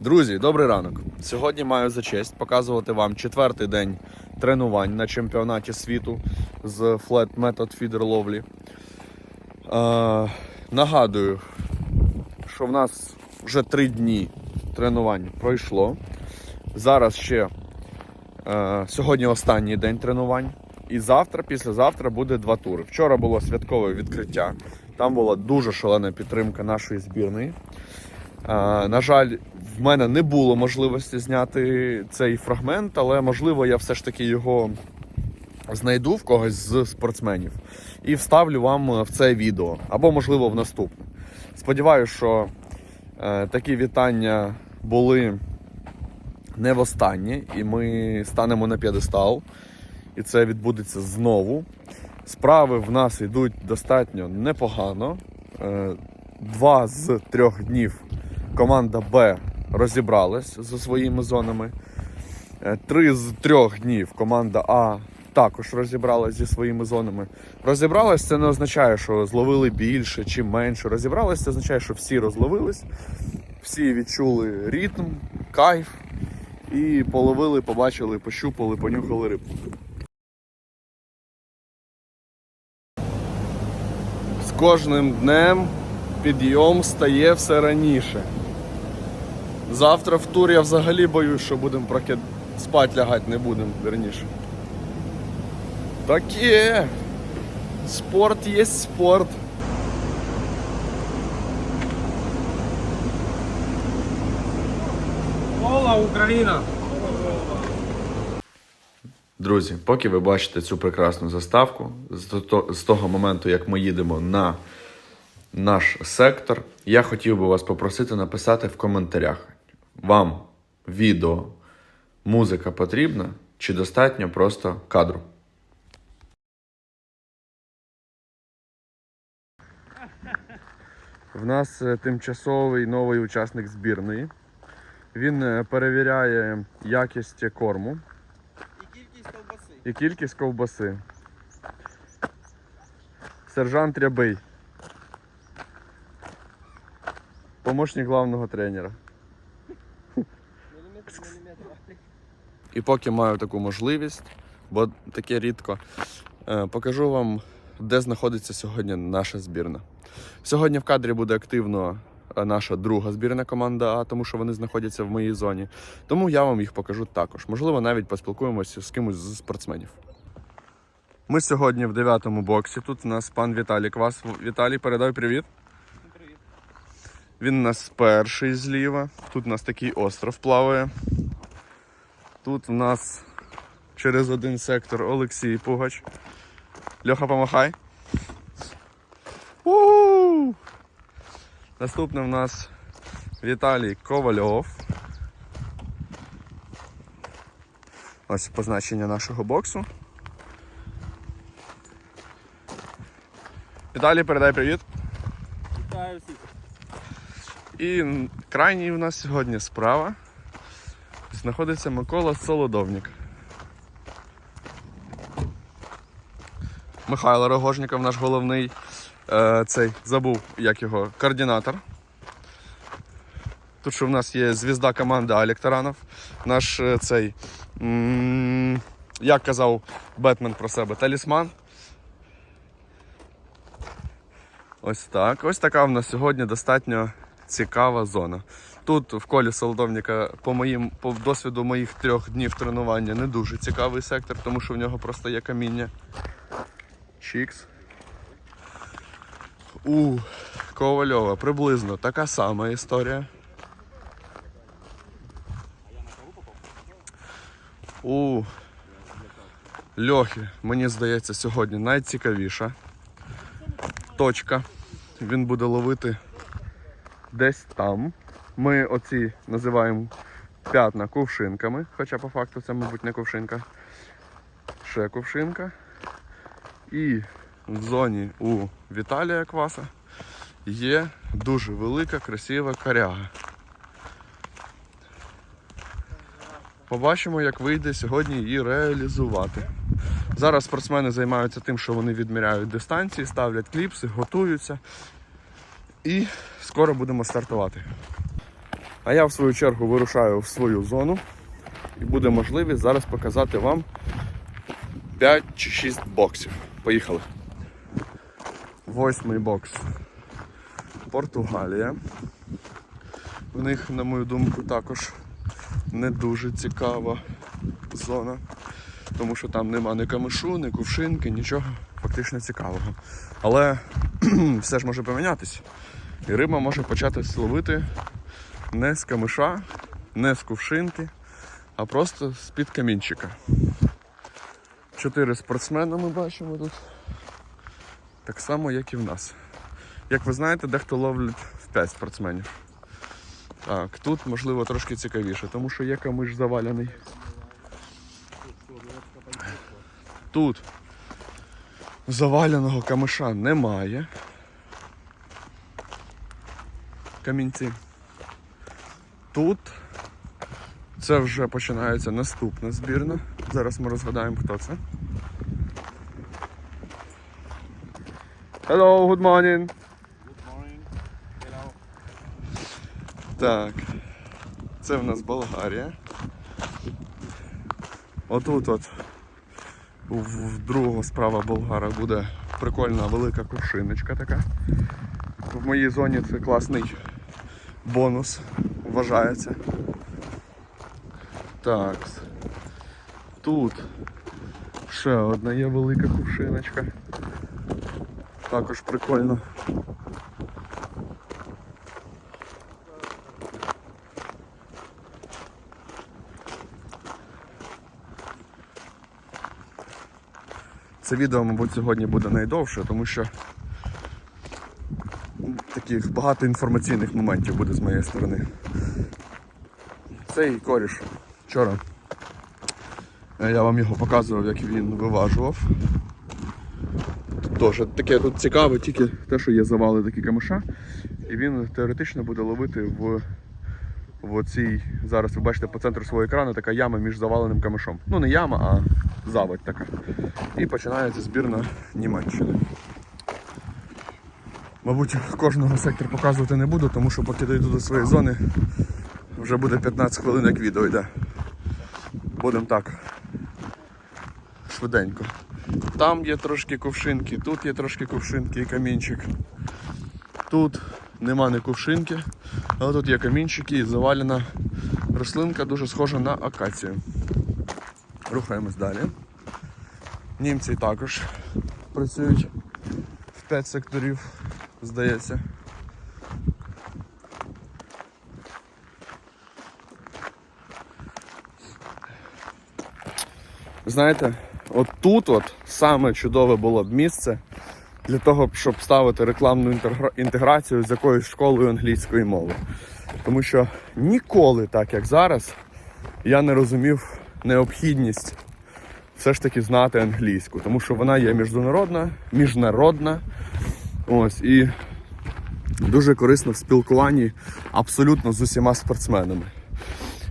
Друзі, добрий ранок. Сьогодні маю за честь показувати вам четвертий день тренувань на чемпіонаті світу з Flat Method Feeder ловлі. Е, нагадую, що в нас вже три дні тренувань пройшло. Зараз ще е, сьогодні останній день тренувань. І завтра, післязавтра буде два тури. Вчора було святкове відкриття. Там була дуже шалена підтримка нашої збірної. Е, на жаль, в мене не було можливості зняти цей фрагмент, але можливо я все ж таки його знайду в когось з спортсменів і вставлю вам в це відео або, можливо, в наступне. Сподіваюся, що е, такі вітання були не востаннє, і ми станемо на п'єдестал, і це відбудеться знову. Справи в нас йдуть достатньо непогано. Е, Два з трьох днів команда Б розібралась зі своїми зонами. Е, Три з трьох днів команда А також розібралась зі своїми зонами. Розібралась це не означає, що зловили більше чи менше. Розібралась це означає, що всі розловились, всі відчули ритм, кайф і половили, побачили, пощупали, понюхали рибку. З кожним днем підйом стає все раніше. Завтра в тур я взагалі боюсь, що будемо прокид... спать лягати не будемо, верніше. Таке. Спорт є спорт. Ола, Україна! Друзі, поки ви бачите цю прекрасну заставку, з з того моменту, як ми їдемо на наш сектор, я хотів би вас попросити написати в коментарях, вам відео, музика потрібна чи достатньо просто кадру. В нас е, тимчасовий новий учасник збірної. Він е, перевіряє якість корму І кількість ковбаси. і кількість ковбаси. Сержант Рябий. Помощник главного тренера. І поки маю таку можливість, бо таке рідко, е, покажу вам, де знаходиться сьогодні наша збірна. Сьогодні в кадрі буде активно е, наша друга збірна команда А, тому що вони знаходяться в моїй зоні. Тому я вам їх покажу також. Можливо, навіть поспілкуємося з кимось з спортсменів. Ми сьогодні в дев'ятому боксі. Тут у нас пан Віталій Квас. Віталій, передай. Привіт. Він у нас перший зліва. Тут у нас такий остров плаває. Тут у нас через один сектор Олексій Пугач. Льоха, помахай. у Наступний у нас Віталій Ковальов. Ось позначення нашого боксу. Віталій, передай привіт. Вітаю всіх. І крайній у нас сьогодні справа знаходиться Микола Солодовник. Михайло Рогожніков, наш головний е, цей забув, як його, координатор. Тут що в нас є звізда команди Алік Таранов, наш е, цей, м, як казав Бетмен про себе, талісман. Ось так. Ось така в нас сьогодні достатньо цікава зона. Тут в колі солодовника, по моїм по досвіду моїх трьох днів тренування, не дуже цікавий сектор, тому що в нього просто є каміння. Чікс. У Ковальова приблизно така сама історія. У Льохи, мені здається, сьогодні найцікавіша точка. Він буде ловити десь там. Ми оці називаємо п'ятна кувшинками, хоча по факту це, мабуть, не кувшинка. Ще кувшинка. І в зоні у Віталія Кваса є дуже велика, красива коряга. Побачимо, як вийде сьогодні її реалізувати. Зараз спортсмени займаються тим, що вони відміряють дистанції, ставлять кліпси, готуються. І скоро будемо стартувати. А я в свою чергу вирушаю в свою зону і буде можливість зараз показати вам 5 чи 6 боксів. Поїхали. Восьмий бокс. Португалія. В них, на мою думку, також не дуже цікава зона, тому що там нема ні камишу, ні кувшинки, нічого фактично цікавого. Але все ж може помінятися. І риба може почати ловити не з камиша, не з кувшинки, а просто з-під камінчика. Чотири спортсмена ми бачимо тут. Так само, як і в нас. Як ви знаєте, дехто ловлять в 5 спортсменів. Так, тут можливо трошки цікавіше, тому що є камиш заваляний. Тут заваленого камиша немає. Камінці. Тут це вже починається наступна збірна. Зараз ми розгадаємо, хто це. Hello, good morning. Good morning. Hello. Так. Це в нас Болгарія. Отут от в другого справа болгара буде прикольна велика кувшиночка така. В моїй зоні це класний бонус вважається. Так. Тут ще одна є велика кувшиночка. Також прикольно. Це відео, мабуть, сьогодні буде найдовше, тому що таких багато інформаційних моментів буде з моєї сторони. Цей коріш вчора. е, Я вам його показував, як він виважував. Тож таке тут цікаве, тільки те, що є завали такі камиша, і він теоретично буде ловити в, в оцій, зараз ви бачите по центру свого екрану така яма між заваленим камишом. Ну не яма, а заводь така. І починається збірна Німеччини. Мабуть, кожного сектор показувати не буду, тому що поки дойду до своєї зони, вже буде 15 хвилин, як відео йде. Будемо так. Швиденько. Там є трошки ковшинки, тут є трошки ковшинки і камінчик. Тут нема ні ковшинки, але тут є камінчики і завалена рослинка, дуже схожа на акацію. Рухаємось далі. Німці також працюють в 5 секторів, здається. Знаєте, от тут от саме чудове було б місце для того, щоб ставити рекламну інтеграцію з якоюсь школою англійської мови. Тому що ніколи, так як зараз, я не розумів необхідність все ж таки знати англійську, тому що вона є міжнародна, міжнародна. Ось і дуже корисна в спілкуванні абсолютно з усіма спортсменами.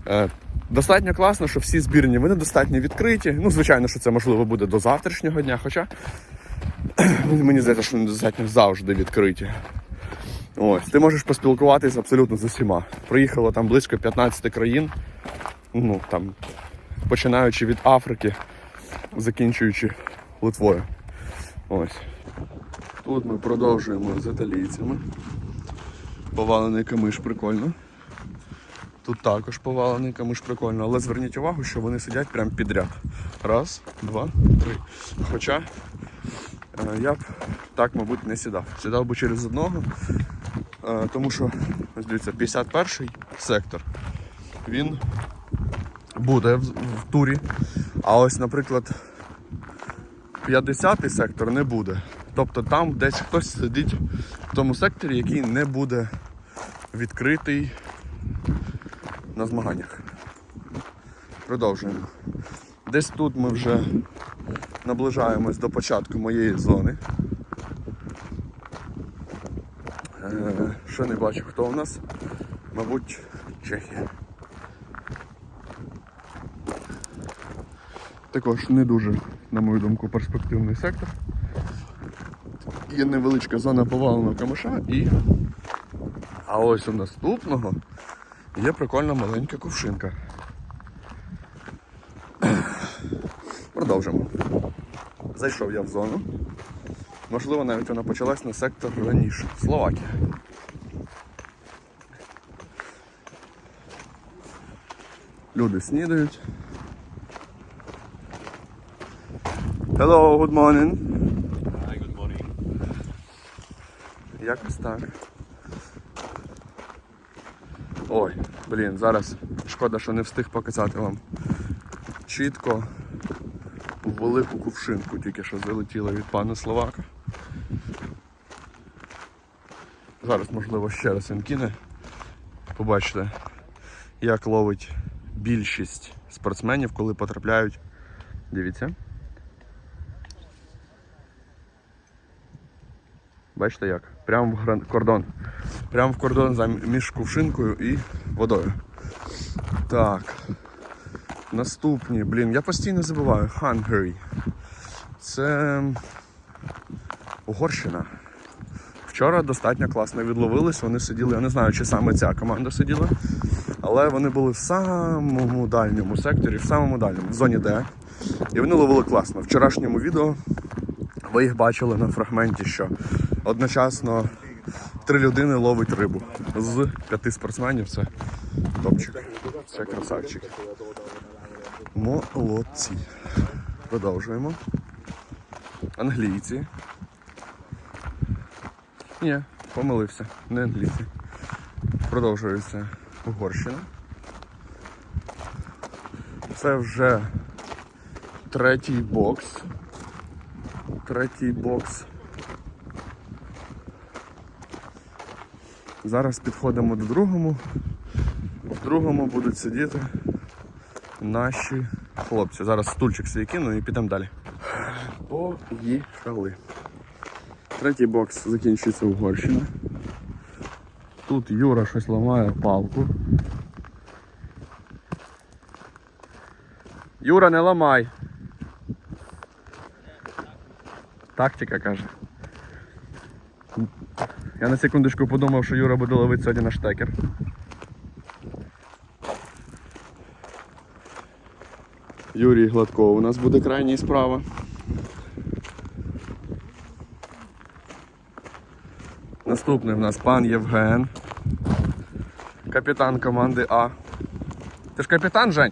Е, Достатньо класно, що всі збірні вони достатньо відкриті. Ну, звичайно, що це можливо буде до завтрашнього дня, хоча мені здається, що вони достатньо завжди відкриті. Ось, ти можеш поспілкуватися абсолютно з усіма. Приїхало там близько 15 країн, ну там, починаючи від Африки, закінчуючи Литвою. Ось. Тут ми продовжуємо з італійцями. Повалений камиш прикольно. Тут також повалений камиш прикольно, але зверніть увагу, що вони сидять прямо підряд. Раз, два, три. Хоча е, я б так, мабуть, не сідав. Сідав би через одного, е, тому що, ось дивіться, 51-й сектор. Він буде в, в турі. А ось, наприклад, 50-й сектор не буде. Тобто там десь хтось сидить в тому секторі, який не буде відкритий на змаганнях. Продовжуємо. Десь тут ми вже наближаємось до початку моєї зони. Е, ще не бачу, хто у нас. Мабуть, Чехія. Також не дуже, на мою думку, перспективний сектор. Є невеличка зона поваленого камиша і. А ось у наступного Є прикольна маленька кувшинка. Продовжимо. Зайшов я в зону. Можливо, навіть вона почалась на сектор раніше. Словакія. Люди снідають. Hello, good morning. Hi, good morning. Якось так. Ой, блін, зараз шкода, що не встиг показати вам чітко велику кувшинку, тільки що залетіла від пана Словака. Зараз, можливо, ще раз він кине. Побачите, як ловить більшість спортсменів, коли потрапляють. Дивіться. Бачите як? Прямо в кордон. Прямо в кордон між кувшинкою і водою. Так. Наступні, блін, я постійно забуваю. Hungary. Це Угорщина. Вчора достатньо класно відловились. Вони сиділи, я не знаю, чи саме ця команда сиділа, але вони були в самому дальньому секторі, в самому дальньому, в зоні Д. І вони ловили класно. В вчорашньому відео ви їх бачили на фрагменті, що одночасно три людини ловить рибу. З п'яти спортсменів це топчик. Це красавчик. Молодці. Продовжуємо. Англійці. Ні, помилився. Не англійці. Продовжується Угорщина. Це вже третій бокс. Третій бокс. Зараз підходимо до другому. В другому будуть сидіти наші хлопці. Зараз стульчик свій кину і підемо далі. Поїхали. Третій бокс закінчується Угорщина. Тут Юра щось ламає палку. Юра, не ламай. Тактика каже. Я на секундочку подумав, що Юра буде ловити сьогодні на штекер. Юрій Гладков у нас буде крайній справа. Наступний в нас пан Євген. Капітан команди А. Ти ж капітан, Жень?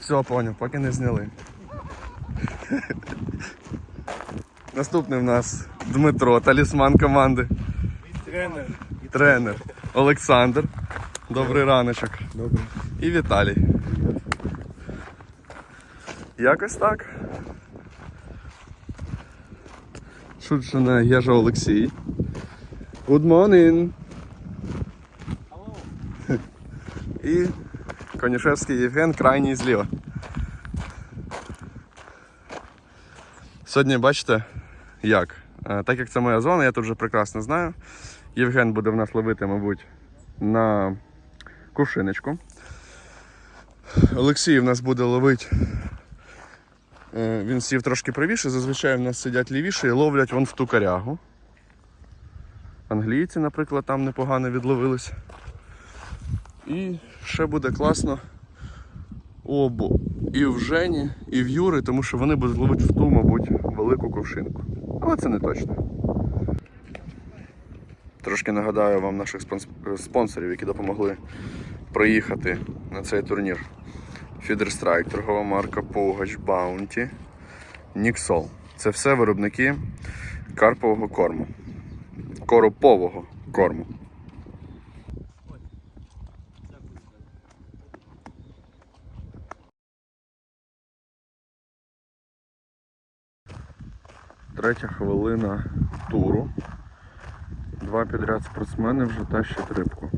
Все, поняв, поки не зняли. Наступний в нас Дмитро, талісман команди. Тренер. Тренер Олександр. Добрий раночок. Добре. І Віталій. Якось так. Шучина Єжа Олексій. Good morning. І Конішевський Євген крайній зліва. Сьогодні бачите, як? Е, Так як це моя зона, я тут вже прекрасно знаю. Євген буде в нас ловити, мабуть, на кувшиночку. Олексій в нас буде ловити. Е, Він сів трошки правіше, зазвичай в нас сидять лівіше і ловлять вон в ту корягу. Англійці, наприклад, там непогано відловились. І ще буде класно обу і в Жені, і в Юри, тому що вони будуть ловити в ту, мабуть, велику ковшинку. Але це не точно. Трошки нагадаю вам наших спонсорів, які допомогли проїхати на цей турнір. Strike, торгова марка Pougaч Bounty, Nixol. Це все виробники карпового корму. Коропового корму. Третя хвилина туру. Два підряд спортсмени вже тащать рибку.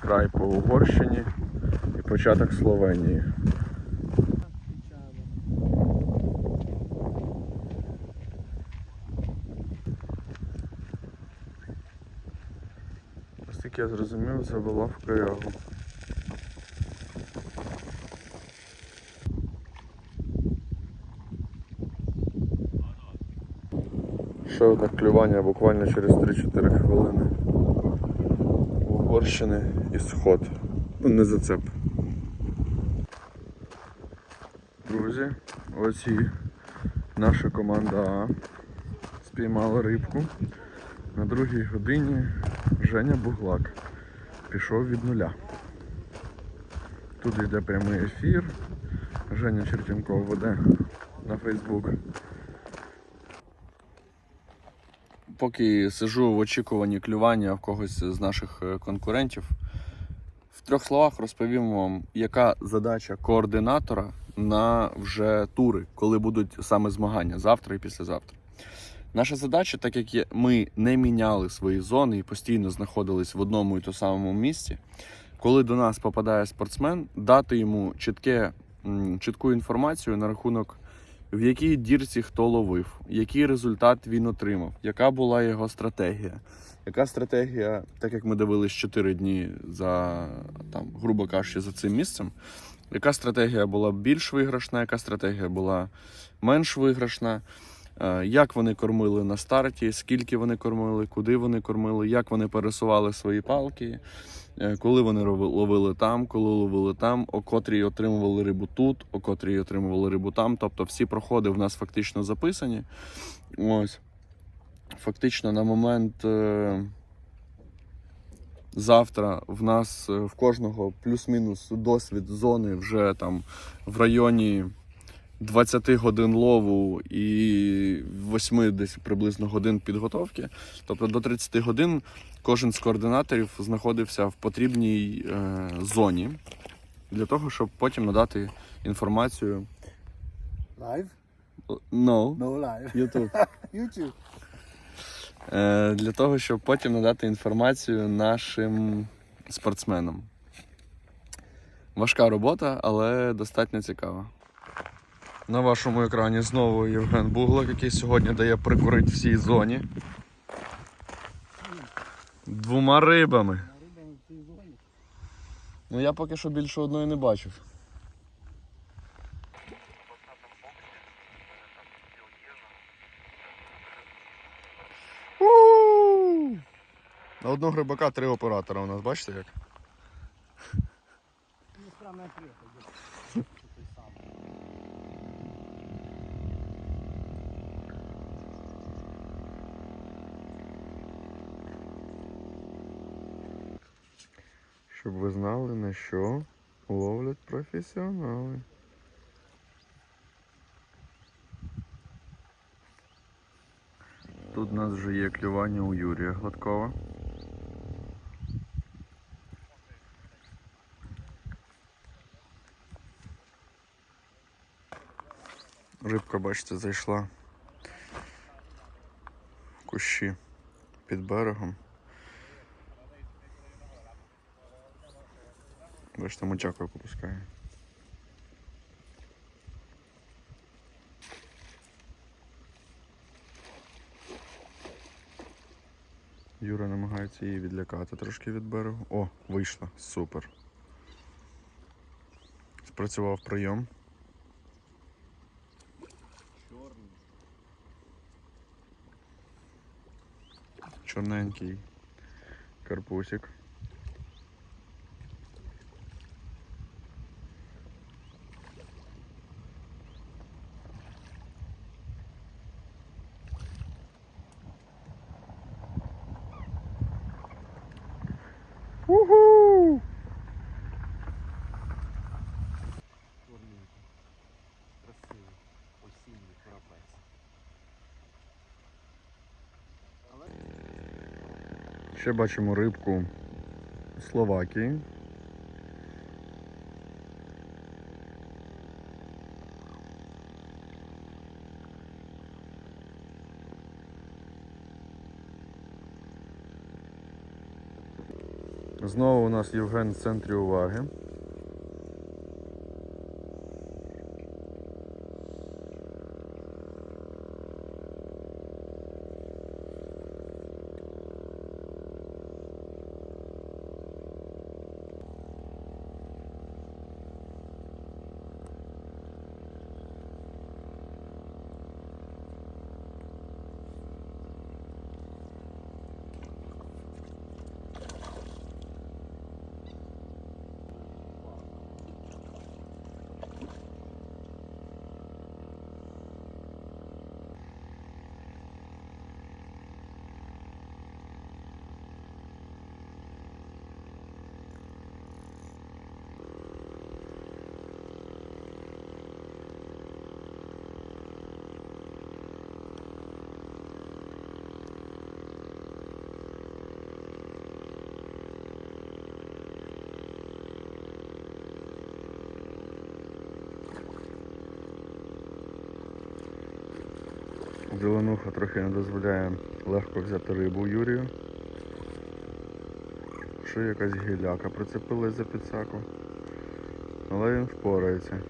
Край по Угорщині і початок Словенії. Наскільки я зрозумів, була в Києву. Ще одне клювання буквально через 3-4 хвилини. Угорщини і сход. Ну, не зацеп. Друзі, ось і наша команда А спіймала рибку. На другій годині Женя Буглак пішов від нуля. Тут йде прямий ефір. Женя Чертінков веде на Фейсбук. Поки сижу в очікуванні клювання в когось з наших е, конкурентів, в трьох словах розповім вам, яка задача координатора на вже тури, коли будуть саме змагання завтра і післязавтра. Наша задача, так як ми не міняли свої зони і постійно знаходились в одному і тому самому місці, коли до нас попадає спортсмен, дати йому чітке, чітку інформацію на рахунок, в якій дірці хто ловив, який результат він отримав, яка була його стратегія. Яка стратегія, так як ми дивились 4 дні за там, грубо кажучи, за цим місцем, яка стратегія була більш виграшна, яка стратегія була менш виграшна, е, як вони кормили на старті, скільки вони кормили, куди вони кормили, як вони пересували свої палки, коли вони ловили там, коли ловили там, о котрій отримували рибу тут, о котрій отримували рибу там. Тобто всі проходи в нас фактично записані. Ось. Фактично на момент. е, Завтра в нас е, в кожного плюс-мінус досвід зони вже там в районі 20 годин лову і 8 десь приблизно годин підготовки. Тобто до 30 годин кожен з координаторів знаходився в потрібній е, зоні для того, щоб потім надати інформацію. Live? No, No live. YouTube. YouTube. Е, для того, щоб потім надати інформацію нашим спортсменам. Важка робота, але достатньо цікава. На вашому екрані знову Євген Буглак, який сьогодні дає прикурити всій зоні. Двома рибами. Ну я поки що більше одної не бачив. На одного грибака три оператора у нас, бачите як? Щоб ви знали, на що ловлять професіонали. Тут у нас вже є клювання у Юрія Гладкова. Рибка, бачите, зайшла в кущі під берегом. Бачите, мочакою попускає. Юра намагається її відлякати трошки від берегу. О, вийшла. Супер. Спрацював прийом. Чорний. Чорненький карпусик. Ще бачимо рибку Словакії. Знову у нас Євген в центрі уваги. Зеленуха трохи не дозволяє легко взяти рибу Юрію. Що якась гіляка прицепилась за підсаку. Але він впорається.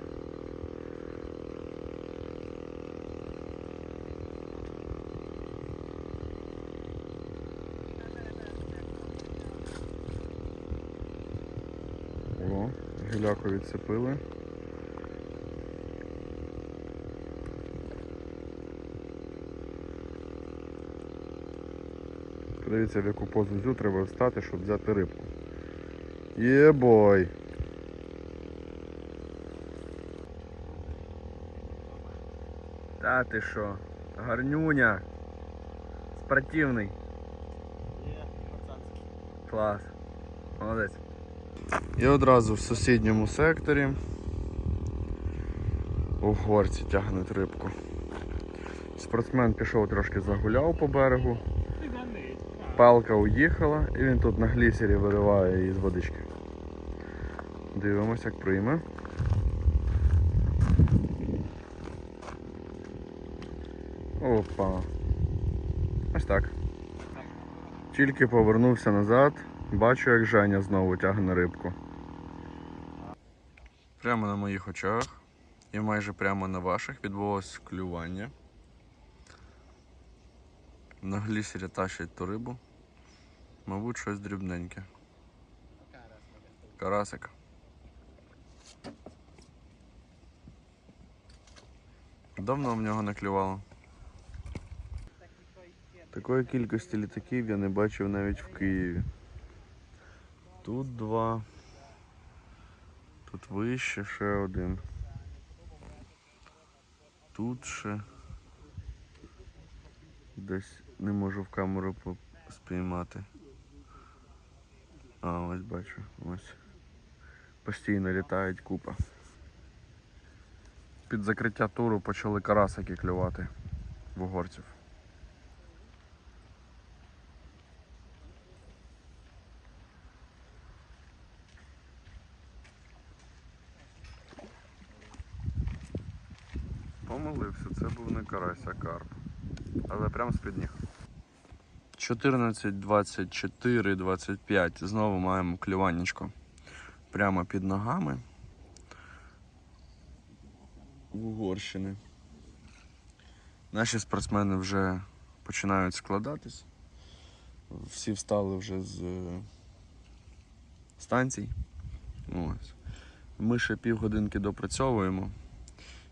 О, гіляку відцепили. Подивіться, в яку позу зю треба встати, щоб взяти рибку. Єбой! Та ти що? Гарнюня! Спортивний. Є, Клас. Молодець. І одразу в сусідньому секторі у горці тягнуть рибку. Спортсмен пішов трошки загуляв по берегу. Палка уїхала і він тут на глісері вириває її з водички. Дивимось, як прийме. Опа. Ось так. Тільки повернувся назад, бачу, як Женя знову тягне рибку. Прямо на моїх очах і майже прямо на ваших відбулося клювання. На глісері тащать ту рибу. Мабуть, щось дрібненьке. Карасик. Давно в нього не клювало. Такої кількості літаків я не бачив навіть в Києві. Тут два. Тут вище ще один. Тут ще. Десь не можу в камеру спіймати. А, ось бачу, ось. Постійно літають купа. Під закриття туру почали карасики клювати в угорців. Помилився, це був не карась, а карп. Але прям з-під ніг. 14, 24, 25. Знову маємо клюваннячко. Прямо під ногами. В Угорщини. Наші спортсмени вже починають складатись. Всі встали вже з е, станцій. Ось. Ми ще півгодинки допрацьовуємо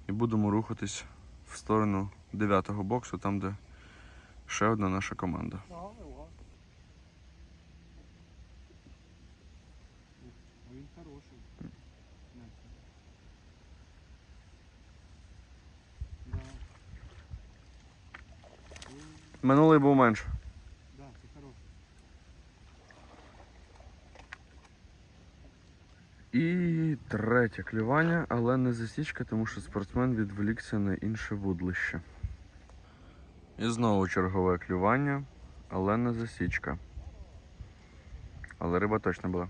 і будемо рухатись в сторону 9-го боксу, там де ще одна наша команда. Він хороший. Минулий був менше. І третє клювання, але не засічка, тому що спортсмен відволікся на інше вудлище. І знову чергове клювання, але не засічка. Але риба точно була.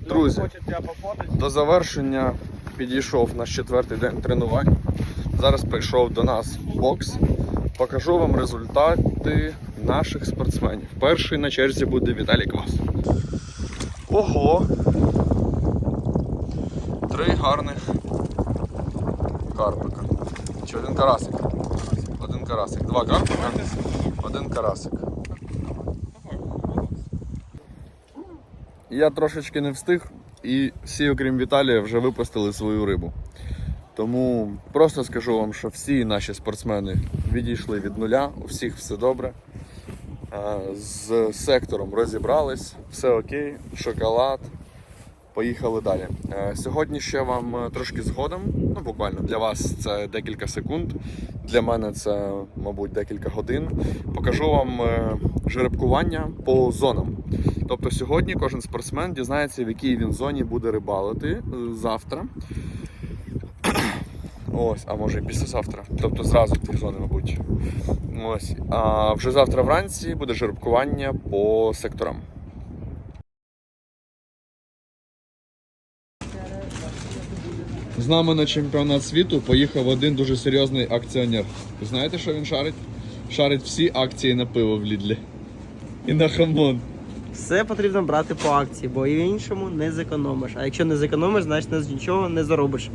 Друзі. До завершення підійшов наш четвертий день тренувань. Зараз прийшов до нас бокс. Покажу вам результати наших спортсменів. Перший на черзі буде Віталій Квас. Ого! Три гарних карпика. Чи один карасик? Один карасик. Два карпика, один карасик. Я трошечки не встиг, і всі, окрім Віталія, вже випустили свою рибу. Тому просто скажу вам, що всі наші спортсмени відійшли від нуля, у всіх все добре. З сектором розібрались, все окей, шоколад. Поїхали далі. Е, Сьогодні ще вам е, трошки згодом, ну буквально для вас це декілька секунд, для мене це, мабуть, декілька годин. Покажу вам е, жеребкування по зонам. Тобто сьогодні кожен спортсмен дізнається, в якій він зоні буде рибалити завтра. Ось, а може і післязавтра. Тобто зразу дві зони, мабуть. Ось. А вже завтра вранці буде жеребкування по секторам. З нами на чемпіонат світу поїхав один дуже серйозний акціонер. Знаєте, що він шарить? Шарить всі акції на пиво в Лідлі. І на хамон. Все потрібно брати по акції, бо і іншому не зекономиш. А якщо не зекономиш, значить нічого не заробиш.